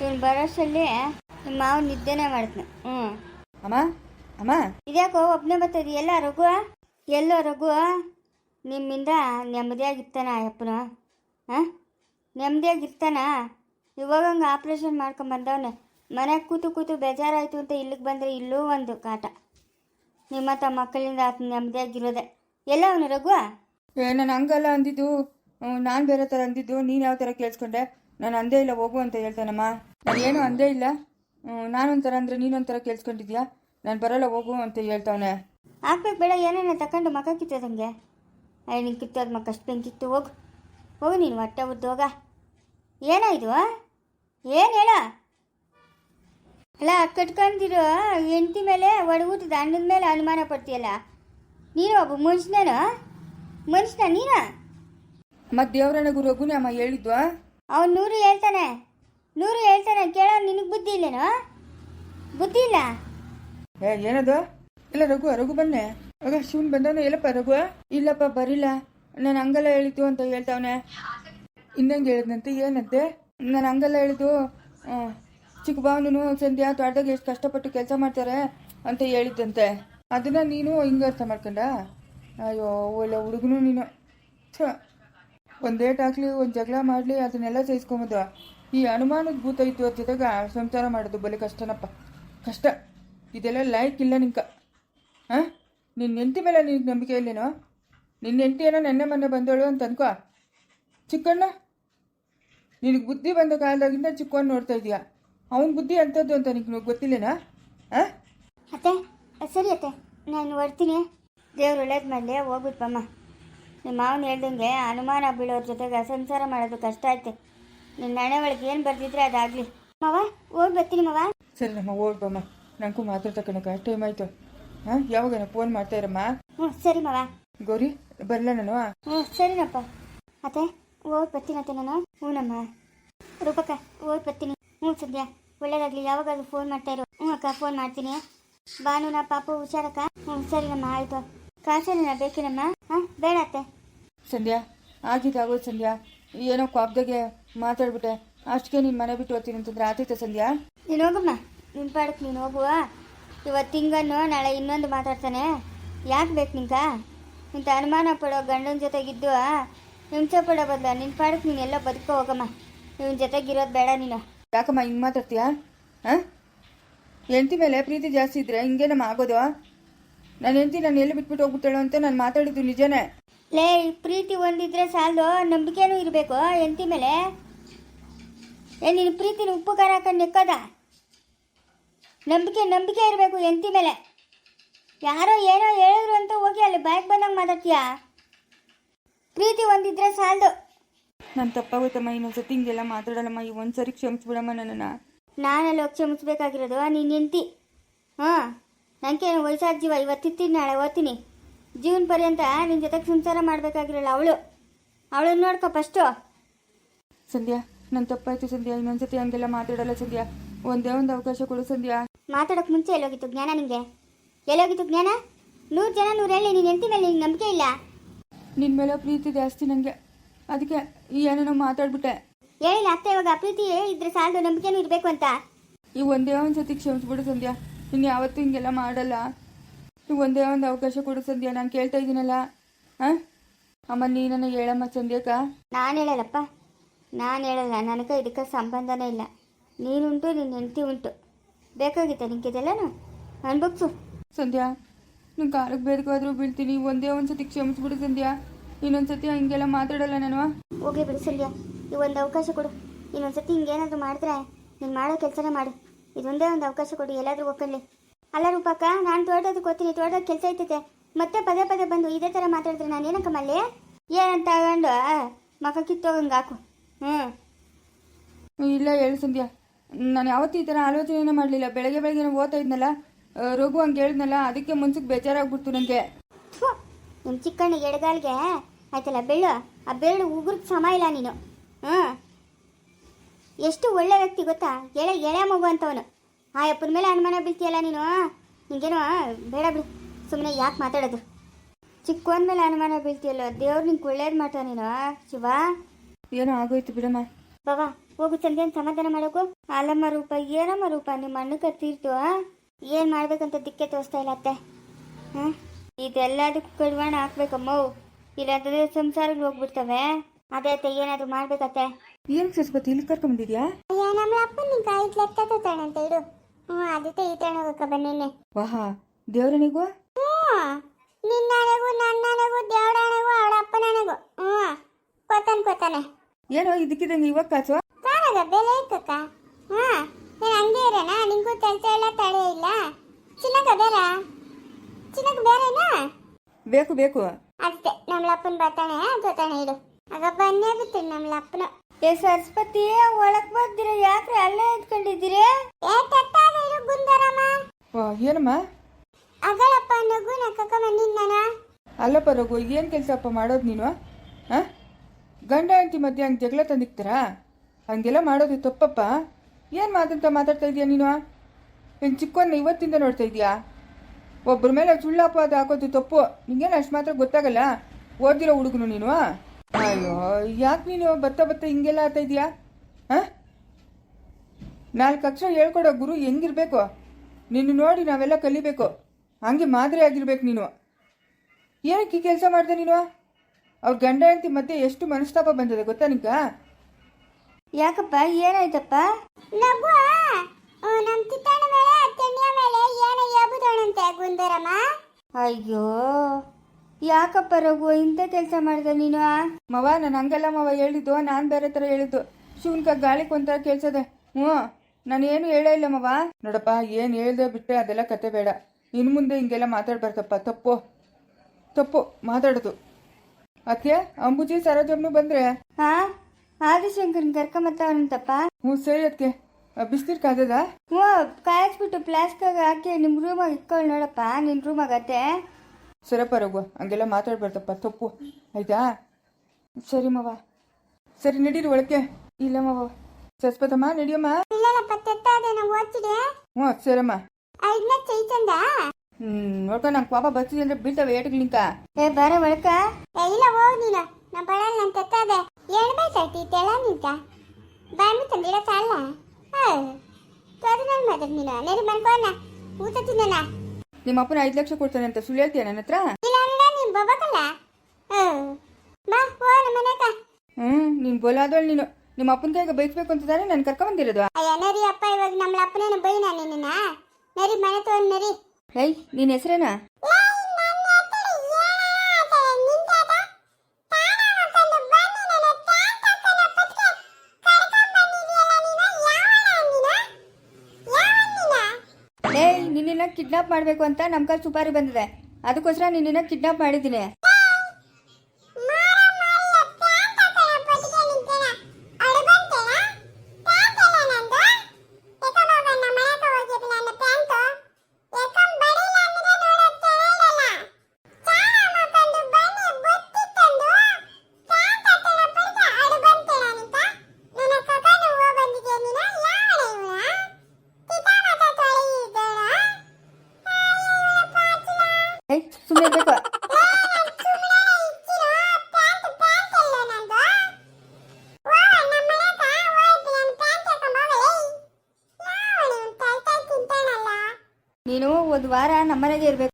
ಇವನು ಬರೋಷ್ಟಲ್ಲಿ ನಿಮ್ಮ ಮಾವ ನಿದ್ದೆನೇ ಮಾಡ್ತಾನೆ. ಹ್ಞೂ ಅಮ್ಮ ಅಮ್ಮ. ಇದ್ಯಾಕೋ ಒಬ್ಬನೇ ಬರ್ತದೆ ಎಲ್ಲ ರಘು? ಎಲ್ಲೋ ರಘು? ನಿಮ್ಮಿಂದ ನೆಮ್ಮದಿಯಾಗಿರ್ತಾನ ಅಯ್ಯಪ್ಪನ ಹಾಂ? ನೆಮ್ಮದಿಯಾಗಿರ್ತಾನ? ಇವಾಗ ಹಂಗೆ ಆಪ್ರೇಷನ್ ಮಾಡ್ಕೊಂಬಂದವನೆ ಮನೆಗೆ ಕೂತು ಕೂತು ಬೇಜಾರಾಯಿತು ಅಂತ ಇಲ್ಲಿಗೆ ಬಂದರೆ ಇಲ್ಲೂ ಒಂದು ಕಾಟ. ನಿಮ್ಮ ತಮ್ಮ ಮಕ್ಕಳಿಂದ ಆತ ನೆಮ್ಮದಿಯಾಗಿರೋದೆ. ಎಲ್ಲ ಅವನು ರಘು? ಏ ನಾನು ಹಂಗಲ್ಲ ಅಂದಿದ್ದು. ನಾನು ಬೇರೆ ಥರ ಅಂದಿದ್ದು. ನೀನು ಯಾವ ಥರ ಕೇಳಿಸ್ಕೊಂಡೆ? ನಾನು ಅಂದೇ ಇಲ್ಲ ಹೋಗು ಅಂತ ಹೇಳ್ತಾನಮ್ಮ. ನಾನು ಏನು ಅಂದೇ ಇಲ್ಲ. ನಾನೊಂಥರ ಅಂದರೆ ನೀನೊಂಥರ ಕೇಳಿಸ್ಕೊಂಡಿದ್ಯಾ? ನಾನು ಬರೋಲ್ಲ ಹೋಗು ಅಂತ ಹೇಳ್ತಾವನೆ. ಹಾಕ್ಬೇಕು ಬೇಡ ಏನೇನೋ ತಗೊಂಡು ಮಗ ಕಿತ್ತೋದಂಗೆ ಅಯ್ಯ ನೀನು ಕಿತ್ತೋದು ಮಕ್ಕ ಅಷ್ಟು ಬೆಂಕಿತ್ತು ಹೋಗು. ಹೋಗು ನೀನು ಹೊಟ್ಟೆ ಉದ್ದು ಹೋಗ. ಏನಾಯ್ತು ಏನು ಹೇಳ? ಅಲ್ಲ ಕಟ್ಕೊಂಡಿರೋ ಹೆಂಡತಿ ಮೇಲೆ ಒಡಗೂಟದ ಅಣ್ಣದ ಮೇಲೆ ಅನುಮಾನ ಪಡ್ತೀಯಲ್ಲ? ನೀನು ಒಬ್ಬ ಮನುಷ್ಯನೇನೋ? ಮನುಷ್ಯನ ನೀನು? ಮತ್ತು ದೇವರಣೆಗೂ ರಘುನೇ ಅಮ್ಮ ಹೇಳಿದ್ವಾ ಅವ್ನು ನೂರು ಹೇಳ್ತಾನೆ. ನೂರು ಹೇಳ್ತಾನೆ, ಕೇಳೋ ನಿನಗೆ ಬುದ್ಧಿ ಇಲ್ಲೇನೋ? ಬುದ್ಧಿ ಇಲ್ಲ? ಏ, ಏನದು? ಇಲ್ಲ, ರಘು ರಘು ಬನ್ನೆ. ಆಗ ಶಿವನ್ ಬಂದವನು ಇಲ್ಲಪ್ಪ ರಘು? ಇಲ್ಲಪ್ಪ, ಬರಿಲ್ಲ. ನಾನು ಹಂಗಲ್ಲ ಹೇಳಿತು ಅಂತ ಹೇಳ್ತಾವನೆ. ಇನ್ನಂಗೆ ಹೇಳಿದಂತೆ ಏನಂತೆ? ನಾನು ಹಂಗಲ್ಲ ಹೇಳಿದ್ದು ಚಿಕ್ಕ ಭಾವನು ಸಂಧ್ಯಾ ತೋಟದಾಗ ಎಷ್ಟು ಕಷ್ಟಪಟ್ಟು ಕೆಲಸ ಮಾಡ್ತಾರೆ ಅಂತ ಹೇಳಿದ್ದಂತೆ. ಅದನ್ನ ನೀನು ಹಿಂಗೆ ಅರ್ಥ ಮಾಡ್ಕೊಂಡ? ಅಯ್ಯೋ, ಒಳ್ಳೆ ಹುಡುಗನು ನೀನು. ಛ. ಒಂದು ಏಟ್ ಹಾಕ್ಲಿ, ಒಂದು ಜಗಳ ಮಾಡಲಿ, ಅದನ್ನೆಲ್ಲ ಸಹಿಸ್ಕೊಂಬದ ಈ ಅನುಮಾನದ ಭೂತ ಇತ್ತು ಜೊತೆಗೆ ಸಂಸಾರ ಮಾಡೋದು ಬಲಿ ಕಷ್ಟನಪ್ಪ. ಕಷ್ಟ. ಇದೆಲ್ಲ ಲೈಕ್ ಇಲ್ಲ ನಿಂಕ. ಹಾಂ? ನಿನ್ನ ಹೆಂಡತಿ ಮೇಲೆ ನಿನಗೆ ನಂಬಿಕೆ ಇಲ್ಲೇನೋ? ನಿನ್ನ ಹೆಂಡತಿ ಏನೋ ನೆನ್ನೆ ಮೊನ್ನೆ ಬಂದೋಳು ಅಂತ ಅನ್ಕೋ. ಚಿಕ್ಕಣ್ಣ, ನಿನಗೆ ಬುದ್ಧಿ ಬಂದ ಕಾಲದಾಗಿಂದ ಚಿಕ್ಕವನ್ನ ನೋಡ್ತಾ ಇದೀಯ. ಅವನ ಬುದ್ಧಿ ಅಂಥದ್ದು ಅಂತ ನಿನಗೆ ಗೊತ್ತಿಲ್ಲೇನಾ? ಹಾಂ? ಅತ್ತೆ ಸರಿ ಅತ್ತೆ. ನಾನು ಬರ್ತೀನಿ ದೇವ್ರು ಒಳ್ಳೇದು ಮಾಡಲಿ ಹೋಗ್ಬಿಟ್ಪಮ್ಮ ನಿಮ್ಮ ಮಾವನ ಹೇಳ್ದಂಗೆ ಅನುಮಾನ ಬೀಳೋರ ಜೊತೆಗೆ ಸಂಸಾರ ಮಾಡೋದು ಕಷ್ಟ ಐತೆ. ನಿನ್ನ ಹಣೆ ಒಳಗೆ ಏನು ಬರ್ದಿದ್ರೆ ಅದಾಗಲಿ. ಮಾವ ಹೋಗಿ ಬರ್ತೀನಿ ಮಾವ. ಸರಿ ನಮ್ಮ ಹೋಗ್ಬಮ್ಮ ನನಗೂ ಮಾತಾಡ್ತಕ್ಕನಕ ಟೈಮ್ ಆಯಿತು. ಹಾಂ ಯಾವಾಗ ಫೋನ್ ಮಾಡ್ತಾ ಇರಮ್ಮ? ಹ್ಞೂ ಸರಿ ಮಾವ. ಗೌರಿ ಬರಲ್ಲ ನಾನು? ಹ್ಞೂ ಸರಿನಪ್ಪ. ಅತ್ತೆ ಓಡ್ ಬರ್ತೀನಿ ಅತ್ತೆ ನಾನು. ಹ್ಞೂನಮ್ಮ ರೂಪಕ್ಕ ಹೋಗಿ ಬರ್ತೀನಿ. ಹ್ಞೂ ಸದ್ಯ ಒಳ್ಳೇದಾಗಲಿ. ಯಾವಾಗಾದ್ರೂ ಫೋನ್ ಮಾಡ್ತಾ ಇರೋ. ಹ್ಞೂ ಅಕ್ಕ ಫೋನ್ ಮಾಡ್ತೀನಿ. ಭಾನುನ ಪಾಪು ಹುಷಾರಕ್ಕ? ಹ್ಞೂ ಸರಿನಮ್ಮ ಆಯಿತು. ಕಾಸೇನ ಬೇಕೇನಮ್ಮ ಹಾಂ ಬೇಡ ಅತ್ತೆ. ಸಂಧ್ಯಾ ಆಗಿದ್ದಾಗೋದು ಸಂಧ್ಯಾ. ಏನೋ ಕಾಪ್ದಾಗೆ ಮಾತಾಡ್ಬಿಟ್ಟೆ. ಅಷ್ಟಕ್ಕೆ ನೀನು ಮನೆ ಬಿಟ್ಟು ಹೋಗ್ತೀನಿ ಅಂತಂದ್ರೆ ಆತೈತೆ ಸಂಧ್ಯಾ? ನೀನು ಹೋಗಮ್ಮ. ನಿನ್ನ ಪಾಡಕ್ಕೆ ನೀನು ಹೋಗುವ. ಇವತ್ತು ಹಿಂಗನ್ನು ನಾಳೆ ಇನ್ನೊಂದು ಮಾತಾಡ್ತಾನೆ. ಯಾಕೆ ಬೇಕು ನಿಂಕ ನಿಂತ ಅನುಮಾನ ಪಡೋ ಗಂಡನ ಜೊತೆಗಿದ್ದು ಹಿಂಸೆ ಪಡೋ ಬದಲು ನಿನ್ನ ಪಾಡಕ್ಕೆ ನೀನು ಎಲ್ಲ ಬದುಕೋ ಹೋಗಮ್ಮ. ಇವನ ಜೊತೆಗಿರೋದು ಬೇಡ ನೀನು. ಯಾಕಮ್ಮ ಹಿಂಗೆ ಮಾತಾಡ್ತೀಯಾ? ಹಾಂ? ಹೆಂಡತಿ ಮೇಲೆ ಪ್ರೀತಿ ಜಾಸ್ತಿ ಇದ್ರೆ ಹಿಂಗೇನಮ್ಮ ಆಗೋದು? ನನ್ನ ಹೆಂಡತಿ ನಾನು ಎಲ್ಲಿ ಬಿಟ್ಬಿಟ್ಟು ಹೋಗ್ಬಿಟ್ಟಳು ಅಂತ ನಾನು ಮಾತಾಡಿದ್ದು ನಿಜನೇ. ಲೇ ಪ್ರೀತಿ ಒಂದಿದ್ರೆ ಸಾಲದು ನಂಬಿಕೆನೂ ಇರಬೇಕು ಎಂತಿ ಮೇಲೆ. ಏ ನಿನ್ನ ಪ್ರೀತಿನ ಉಪ್ಪು ಖಾರ ಹಾಕೊಂಡು ನೆಕ್ಕೋದ? ನಂಬಿಕೆ ನಂಬಿಕೆ ಇರಬೇಕು ಎಂತಿ ಮೇಲೆ. ಯಾರೋ ಏನೋ ಹೇಳಿದ್ರು ಅಂತ ಹೋಗಿ ಅಲ್ಲಿ ಬಾಯ್ಗೆ ಬಂದಂಗೆ ಮಾತಾಡ್ತೀಯ? ಪ್ರೀತಿ ಒಂದಿದ್ರೆ ಸಾಲದು. ನಾನು ಇನ್ನೊಂದು ಇನ್ನೊಂದ್ಸತಿ ಹಿಂಗೆಲ್ಲ ಮಾತಾಡಲ್ಲಮ್ಮ ಈ ಒಂದು ಸರಿ ಕ್ಷಮಿಸ್ಬಿಡಮ್ಮ ನನ್ನನ್ನು. ನಾನಲ್ಲಿ ಹೋಗಿ ಕ್ಷಮಿಸ್ಬೇಕಾಗಿರೋದು ನೀನು ಹೆಂಡತಿ. ಹಾಂ ನನಗೇನು ವಯಸ್ಸಾದ ಜೀವ ಇವತ್ತಿತ್ತೀನಿ ನಾಳೆ ಓದ್ತೀನಿ. ಜೀವನ ಪರ್ಯಂತ ನಿನ್ನ ಜೊತೆಗೆ ಸಂಸಾರ ಮಾಡಬೇಕಾಗಿರಲ್ಲ ಅವಳು. ಅವಳನ್ನ ನೋಡ್ಕೊ ಫಸ್ಟು ಸಂಧ್ಯಾ ನನ್ನ ತಪ್ಪಾಯ್ತು ಸಂಧ್ಯಾ. ಇನ್ನೊಂದ್ಸತಿ ಹಂಗೆಲ್ಲ ಮಾತಾಡಲ್ಲ ಸಂಧ್ಯಾ. ಒಂದೇ ಒಂದು ಅವಕಾಶ ಕೊಡು ಸಂಧ್ಯಾ. ಮಾತಾಡೋಕೆ ಮುಂಚೆ ಎಲ್ಲೋಗಿತ್ತು ಜ್ಞಾನ ನಿಂಗೆ? ಎಲ್ಲೋಗಿತ್ತು ಜ್ಞಾನ? ನೂರು ಜನ ನೂರು ಹೇಳಿ ನೀನು ಹೆಂಡತಿ ಮೇಲೆ ನಿಂಗೆ ನಂಬಿಕೆ ಇಲ್ಲ? ನಿನ್ನ ಮೇಲೆ ಪ್ರೀತಿ ಜಾಸ್ತಿ ನನಗೆ ಅದಕ್ಕೆ ಏನೇನೋ ಮಾತಾಡ್ಬಿಟ್ಟೆ. ಹೇಳಿಲ್ಲ ಅತ್ತೆ ಇವಾಗ ಪ್ರೀತಿ ಇದ್ರೆ ಸಾಲದು ನಂಬಿಕೆನೂ ಇರಬೇಕು ಅಂತ. ಈ ಒಂದೇ ಒಂದು ಸತಿ ಕ್ಷಮಿಸ್ಬಿಡು ಸಂಧ್ಯಾ. ಇನ್ನು ಯಾವತ್ತೂ ಹಿಂಗೆಲ್ಲ ಮಾಡಲ್ಲ. ನೀವು ಒಂದೇ ಒಂದು ಅವಕಾಶ ಕೊಡು ಸಂಧ್ಯಾ ನಾನು ಕೇಳ್ತಾ ಇದ್ದೀನಲ್ಲ ಹಾಂ ಅಮ್ಮ ನೀನನ್ನು ಹೇಳಮ್ಮ ಸಂಧ್ಯಾಕ ನಾನು ಹೇಳಲ್ಲಪ್ಪ. ನಾನು ಹೇಳಲ್ಲ ನನಗೆ ಇದಕ್ಕೆ ಸಂಬಂಧನೇ ಇಲ್ಲ. ನೀನುಂಟು ನಿನ್ನ ಹೆಂಡತಿ ಉಂಟು. ಬೇಕಾಗಿತ್ತ ನಿಂಗೆ ಇದೆಲ್ಲನೂ? ಅನ್ಭೋಗ್ಸು ಸಂಧ್ಯಾ ನಿನ್ನ ಕಾಲಕ್ಕೆ ಬೇಡಕ್ಕಾದ್ರೂ ಬೀಳ್ತೀನಿ. ಒಂದೇ ಒಂದು ಸತಿ ಕ್ಷಮಿಸ್ಬಿಡು ಸಂಧ್ಯಾ. ಇನ್ನೊಂದು ಸತಿ ಹಿಂಗೆಲ್ಲ ಮಾತಾಡಲ್ಲ ನಾನು. ಹೋಗಿ ಬಿಡು ಸಂಧ್ಯಾ. ಈ ಒಂದು ಅವಕಾಶ ಕೊಡು. ಇನ್ನೊಂದು ಸತಿ ಹಿಂಗೇನಾದರೂ ಮಾಡಿದ್ರೆ ನೀನು ಮಾಡೋ ಕೆಲಸನೇ ಮಾಡು. ಇದೊಂದೇ ಒಂದು ಅವಕಾಶ ಕೊಡಿ ಎಲ್ಲಾದರೂ ಹೋಗ್ಕೊಳ್ಳಿ ಅಲ್ಲ ರೂಪಕ್ಕ ನಾನು ತೋಟದಕ್ಕೆ ಓದ್ತೀನಿ ತೋಟದ ಕೆಲಸ ಐತೈತೆ ಮತ್ತೆ ಪದೇ ಪದೇ ಬಂದು ಇದೇ ಥರ ಮಾತಾಡಿದ್ರೆ ನಾನು ಏನಕ್ಕ ಮಲ್ಲಿ? ಏನಂತ ತಗೊಂಡು ಮಕ ಕಿತ್ತೋಗಂಗೆ ಹಾಕು. ಹ್ಞೂ ಇಲ್ಲ ಹೇಳು ಸಂಧ್ಯಾ. ನಾನು ಯಾವತ್ತೂ ಈ ಥರ ಆಲೋಚನೆ ಮಾಡಲಿಲ್ಲ. ಬೆಳಗ್ಗೆ ಬೆಳಗ್ಗೆ ಓದ್ತಾ ಇದ್ನಲ್ಲ ರೋಗು ರಘು ಹಂಗೆ ಹೇಳಿದ್ನಲ್ಲ ಅದಕ್ಕೆ ಮನ್ಸಿಗೆ ಬೇಜಾರಾಗ್ಬಿಡ್ತು ನನಗೆ ನಿಮ್ಮ ಚಿಕ್ಕಣ್ಣ ಎಡಗಾಲ್ಗೆ ಆಯ್ತಲ್ಲ ಬೆಳ್ಳು ಆ ಬೆಳ್ಳು ಉಗುರ್ಗೆ ಸಮ ಇಲ್ಲ ನೀನು. ಹ್ಞೂ ಎಷ್ಟು ಒಳ್ಳೆ ವ್ಯಕ್ತಿ ಗೊತ್ತಾ? ಎಳೆ ಎಳೆ ಮಗು ಅಂತವನು. ಆ ಅಪ್ಪನ ಮೇಲೆ ಅನುಮಾನ ಬೀಳ್ತೀಯಲ್ಲ ನೀನು? ನಿಂಗೇನೋ ಬೇಡ ಬಿಡು. ಸುಮ್ಮನೆ ಯಾಕೆ ಮಾತಾಡೋದು? ಚಿಕ್ಕವನ ಮೇಲೆ ಅನುಮಾನ ಬೀಳ್ತೀಯಲ್ಲ? ದೇವ್ರು ನಿಂಗೆ ಒಳ್ಳೇದು ಮಾಡ ನೀನು ಶಿವ? ಏನೋ ಆಗೋಯ್ತು ಬಿಡಮ್ಮ. ಬಾಬಾ ಹೋಗು ಚಂದೇನು ಸಮಾಧಾನ ಮಾಡೋಕು? ಅಲ್ಲಮ್ಮ ರೂಪ ಏನಮ್ಮ ರೂಪ? ನಿಮ್ಮ ಅಣ್ಣ ಕತ್ತಿರ್ತು ಏನು ಮಾಡ್ಬೇಕಂತ ದಿಕ್ಕೆ ತೋರಿಸ್ತಾ ಇಲ್ಲ ಅತ್ತೆ. ಹಾಂ ಇದೆಲ್ಲದಕ್ಕೂ ಕಡಿವಾಣ ಹಾಕ್ಬೇಕಮ್ಮವು ಇಲ್ಲಾಂತಂದ್ರೆ ಸಂಸಾರಗಳು ಹೋಗ್ಬಿಡ್ತವೆ. ಅದೇ ಅತ್ತೆ ಏನಾದರೂ ಮಾಡ್ಬೇಕತ್ತೆ? ಏನು ಸರಸ್ವತಿ ಇಲ್ಲಿ ಕರ್ಕೊಂಬಂದಿದ್ಯಾ ಅಯ್ಯ ನಮ್ಮ ಅಪ್ಪನ ನಿಂಗೆ ಐದು ಲೆಕ್ಕ ತಗೋತಾಣಂತ ಇಡು ಹ್ಞೂ ಅದಕ್ಕೆ ಈ ತಣ ಹೋಗಕ್ಕ ಬನ್ನಿ ವಾಹ ದೇವ್ರನಿಗೂ? ಹ್ಞೂ ನಿನ್ನನೆಗೂ ನನ್ನನೆಗೂ ದೇವಡನೆಗೂ ಅವಳ ಅಪ್ಪನನೆಗೂ. ಹ್ಞೂ ಕೊತಾನೆ ಕೊತಾನೆ. ಏನೋ ಇದಕ್ಕಿದಂಗೆ ಇವಾಗ ಕಾಸು ಕಾರಾಗ ಬೆಲೆ ಇಕ್ಕಕ್ಕ ಹಾ ನೀನು ಹಂಗೆ ಇರೋಣ ನಿಂಗೂ ಕೆಲಸ ಇಲ್ಲ ತಡೆ ಇಲ್ಲ? ಚಿನ್ನಕ ಬೇರೆ? ಚಿನ್ನಕ ಬೇರೆನಾ? ಬೇಕು ಬೇಕು. ಅಷ್ಟೇ ನಮ್ಮ ಅಪ್ಪನ ಬರ್ತಾನೆ ಗೊತ್ತಾನೆ ಇಡು ಆಗ ಬನ್ನೇ ಬಿತ್ತು ನಮ್ಮ ಅಪ್ಪನ. ಏ ಸರಸ್ವತಿ ಒಳಕ್ ಬಂದಿರ ಯಾಕ್ರೆ ಅಲ್ಲೇ ವಾ ಏನಮ್ಮ? ಅಗಳಪ್ಪ ನಗು ನಕ್ಕಕ್ಕ ಬಂದಿದ್ದಾನ ಅಲ್ಲಪ್ಪ ರಘು ಏನು ಕೆಲಸಪ್ಪ ಮಾಡೋದು ನೀನು? ಹಾಂ? ಗಂಡ ಹೆಂಡತಿ ಮಧ್ಯೆ ಹಂಗೆ ಜಗಳ ತಂದಿಕ್ತಾರಾ? ಹಂಗೆಲ್ಲ ಮಾಡೋದು ತಪ್ಪಪ್ಪ. ಏನು ಮಾತಂತ ಮಾತಾಡ್ತಾ ಇದೀಯ ನೀನು? ಏನು ಚಿಕ್ಕವನ್ನ ಇವತ್ತಿಂದ ನೋಡ್ತಾ ಇದೀಯಾ? ಒಬ್ಬರ ಮೇಲೆ ಸುಳ್ಳಪ್ಪ ಅದು ಹಾಕೋದು ತಪ್ಪು. ನಿಂಗೇನು ಅಷ್ಟು ಮಾತ್ರ ಗೊತ್ತಾಗಲ್ಲ? ಓದಿರೋ ಹುಡುಗನು ನೀನು? ಅಯ್ಯೋ ಯಾಕೆ ನೀನು ಬತ್ತ ಬತ್ತ ಹಿಂಗೆಲ್ಲ ಆತ ಇದೆಯಾ ಹಾಂ? ನಾಲ್ಕು ಅಕ್ಷರ ಹೇಳ್ಕೊಡೋ ಗುರು ಹೆಂಗಿರ್ಬೇಕು? ನಿನ್ನ ನೋಡಿ ನಾವೆಲ್ಲ ಕಲಿಬೇಕು. ಹಂಗೆ ಮಾದರಿ ಆಗಿರ್ಬೇಕು ನೀನು. ಏನಕ್ಕೆ ಈ ಕೆಲಸ ಮಾಡಿದೆ ನೀನು? ಅವ್ರ ಗಂಡ ಹೆಂಡತಿ ಮಧ್ಯೆ ಎಷ್ಟು ಮನಸ್ತಾಪ ಬಂದಿದೆ ಗೊತ್ತಾ ನಿಂಗ? ಯಾಕಪ್ಪ ಏನಾಯ್ತಪ್ಪ? ನಗು ನಮ್ಮ ತಿತ್ತಣ್ಣ ಮೇಲೆ ಅತ್ತಣ್ಣ ಮೇಲೆ ಏನೋ ಎಬುದಣಂತೆ ಗುಂದರಮ್ಮ. ಅಯ್ಯೋ. ಯಾಕಪ್ಪ ರಘು ಇಂಥ ಕೆಲಸ ಮಾಡಿದೆ ನೀನು ಮವ ನಾನು ಹಂಗಲ್ಲ ಮವ ಹೇಳಿದ್ದು ನಾನು ಬೇರೆ ಥರ ಹೇಳಿದ್ದು. ಶಿವನ್ಕ ಗಾಳಿ ಕೊಂತ ಕೆಲ್ಸದೆ ಹ್ಞೂ ನಾನು ಏನು ಹೇಳೇ ಇಲ್ಲ ಮವ. ನೋಡಪ್ಪ ಏನು ಹೇಳ್ದೆ ಬಿಟ್ಟೆ ಅದೆಲ್ಲ ಕತೆ ಬೇಡ. ಇನ್ನು ಮುಂದೆ ಹಿಂಗೆಲ್ಲ ಮಾತಾಡ್ಬಾರ್ದಪ್ಪ ತಪ್ಪು. ತಪ್ಪು ಮಾತಾಡೋದು. ಅದಕ್ಕೆ ಅಂಬುಜಿ ಸರೋಜಮ್ಮನು ಬಂದ್ರೆ? ಹಾ ಆದಿಶಂಕರನ್ ಕರ್ಕೊಂಬತ್ತವನಂತಪ್ಪ? ಹ್ಞೂ ಸರಿ ಅದಕ್ಕೆ ಬಿಸ್ನೀರು ಕಾದದ ಹ್ಞೂ ಕಾಯಿಸ್ಬಿಟ್ಟು ಪ್ಲಾಸ್ಕಾಗ ಹಾಕಿ ನಿಮ್ಮ ರೂಮಾಗ ಇಟ್ಕೊಳ್ಳಿ ನೋಡಪ್ಪ ನಿನ್ನ ರೂಮಾಗತ್ತೆ ಸರಪ್ಪ ರಘು ಹಂಗೆಲ್ಲ ಮಾತಾಡ್ಬಾರ್ದಪ್ಪ ತಪ್ಪು. ಆಯ್ತಾ? ಸರಿ ಮವ. ಸರಿ ನಡೀರಿ ಒಳಕ್ಕೆ. ಇಲ್ಲ ಮವ. ಸಸ್ಪತಮ್ಮ ನಡಿಯಮ್ಮ. ಹ್ಞೂ ಸರಮ್ಮ. ಹ್ಮ್ ನೋಡ್ಕೊ ನಂಗೆ ಪಾಪ ಬರ್ತಿದೆ ಅಂದ್ರೆ ಬೀಳ್ತವೆ ಏಟ್ಗಳಿಂಕ ಏ ಬರ ಒಳಕ. ಇಲ್ಲ ಹೋಗ್ ನೀನು. ನಮ್ಮ ಬರಲ್ಲ ನಾನು ತೆತ್ತಾದೆ. ಹೇಳ್ಬೇಕಾಯ್ತು ತೆಳ ನಿಂತ. ತಂದಿಡ ಸಾಲ ನನ್ನ ಮಾತಾಡ್ ನೀನು ನೆರಿ ಮನ್ಕೋಣ ಊಟ ತಿನ್ನಣ ನಿಮ್ಮ ಅಪ್ಪನ ಐದು ಲಕ್ಷ ಕೊಡ್ತಾನೆ ಅಂತ ಸುಳ್ಳು ಹೇಳ್ತೀಯ ನನ್ನ ಹತ್ರ? ಅಂದ್ರೆ ನೀನ್ ಬೋಲಾದವಳು ನೀನು ನಿಮ್ಮ ಅಪ್ಪನ ಕೈಗೆ ಬೈಸ್ಬೇಕು ಅಂತ ತಾನೇ ನಾನು ಕರ್ಕೊಂಬಂದಿರೋದು ಅಯ್ಯ ನರಿ ಅಪ್ಪ ಇವಾಗ ನಮ್ಮ ಅಪ್ಪನೇನು ಬೈನಾ ನಿನ್ನ? ನರಿ ಮನೆ ತಗೊಂಡ್ ನರಿ. ಏಯ್ ನಿನ್ ಹೆಸರೇನಾ? ಕಿಡ್ನಾಪ್ ಮಾಡಬೇಕು ಅಂತ ನಮ್ಮ ಕೈ ಸುಪಾರಿ ಬಂದಿದೆ. ಅದಕ್ಕೋಸ್ಕರ ನಿನ್ನ ಕಿಡ್ನಾಪ್ ಮಾಡಿದ್ದೀನಿ. ಒಂದು ವಾರ ನಮ್ಮನೆಗೆ ಇರಬೇಕು.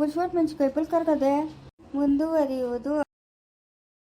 ಬುರ್ಶೋಟ್ ಮೆಣಸಿನ್ಕಾಯಿ ಪಲ್ ಕರ್ಗದೆ ಮುಂದುವರಿಯುವುದು.